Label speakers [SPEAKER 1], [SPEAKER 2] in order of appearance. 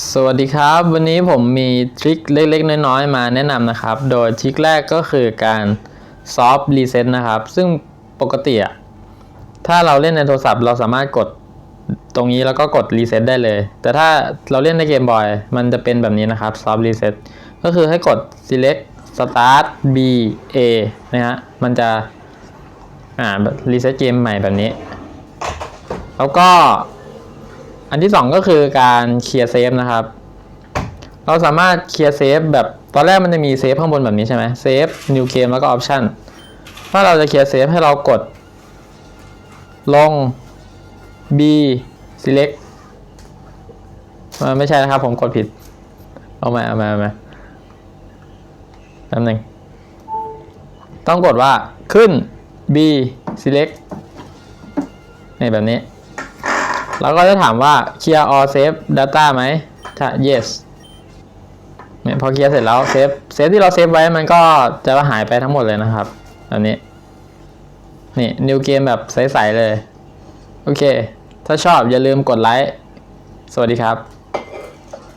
[SPEAKER 1] สวัสดีครับ วันนี้ผมมีทริคเล็กๆ น้อยๆ มาแนะนำนะครับ โดยทริคแรกก็คือการซอฟต์รีเซ็ตนะครับ ซึ่งปกติอะถ้าเราเล่นในโทรศัพท์เราสามารถกดตรงนี้แล้วก็กดรีเซ็ตได้เลย แต่ถ้าเราเล่นในเกมบอยมันจะเป็นแบบนี้นะครับซอฟต์รีเซ็ตก็คือให้กด select start b a นะฮะมันจะอ่ารีเซ็ตเกมใหม่แบบนี้ แล้วก็ อันที่สองก็คือการเคลียร์เซฟนะครับ เราสามารถเคลียร์เซฟแบบตอนแรกมันจะมีเซฟข้างบนแบบนี้ใช่ไหมเซฟ new game แล้วก็ option ถ้าเราจะเคลียร์เซฟให้เรากด ลง b select อ่าไม่ใช่นะครับ ผมกดผิด เอามาเอามาเอามาแป๊บหนึงต้องกดว่าขึ้น b select นี่แบบนี้ เราก็จะถามว่า clear all save data ไหมถ้า yes เนี่ยพอเคลียร์เสร็จแล้วเซฟเซฟที่เราเซฟไว้มันก็จะหายไปทั้งหมดเลยนะครับอันนี้ นี่ new game แบบใส ๆ เลย โอเค ถ้าชอบอย่าลืมกดไลค์ สวัสดีครับ